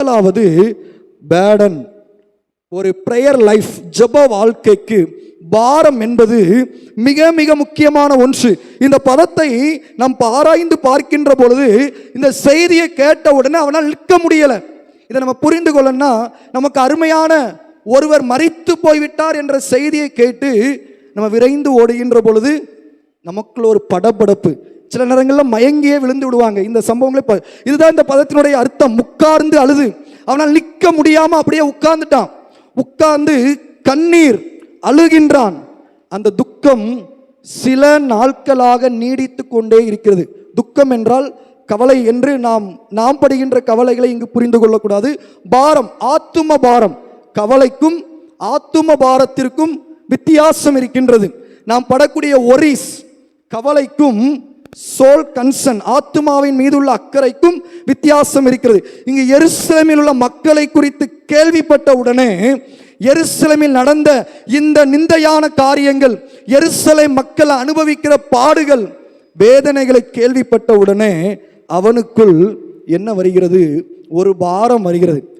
முதலாவது பேடன். ஒரு prayer life ஜப வாழ்க்கைக்கு பாரம் என்பது மிக மிக முக்கியமான ஒன்று. இந்த பதத்தை நாம் ஆராய்ந்து பார்க்கின்ற பொழுது இந்த செய்தியை கேட்ட உடனே அவனால் நிற்க முடியலை. இதை நம்ம புரிந்து கொள்ளனா நமக்கு அருமையான ஒருவர் மறித்து போய்விட்டார் என்ற செய்தியை கேட்டு நம்ம விரைந்து ஓடுகின்ற பொழுது நமக்குள்ள ஒரு படபடப்பு சில நேரங்களில் மயங்கியே விழுந்து விடுவாங்க. இந்த சம்பவங்களை ப- இதுதான் இந்த பதத்தினுடைய அர்த்தம். உட்கார்ந்து அழுது. அவனால் நிற்க முடியாமல் அப்படியே உட்கார்ந்துட்டான். உட்கார்ந்து கண்ணீர் அழுகின்றான். அந்த துக்கம் சில நாட்களாக நீடித்து கொண்டே இருக்கிறது. துக்கம் என்றால் கவலை என்று நாம் நாம் படுகின்ற கவலைகளை இங்கு புரிந்து கொள்ளக்கூடாது. பாரம் ஆத்தும பாரம். கவலைக்கும் ஆத்தும பாரத்திற்கும் வித்தியாசம் இருக்கின்றது. நாம் படக்கூடிய ஒரிஸ் கவலைக்கும் சோல் கன்சன் ஆத்துமாவின் மீதுள்ள அக்கறைக்கும் வித்தியாசம் இருக்கிறது. இங்கு எருசலமில் உள்ள மக்களை குறித்து கேள்விப்பட்ட உடனே எருசலமில் நடந்த இந்த நிந்தையான காரியங்கள் எருசலை மக்கள் அனுபவிக்கிற பாடுகள் வேதனைகளை கேள்விப்பட்ட உடனே அவனுக்குள் என்ன வருகிறது? ஒரு பாரம் வருகிறது.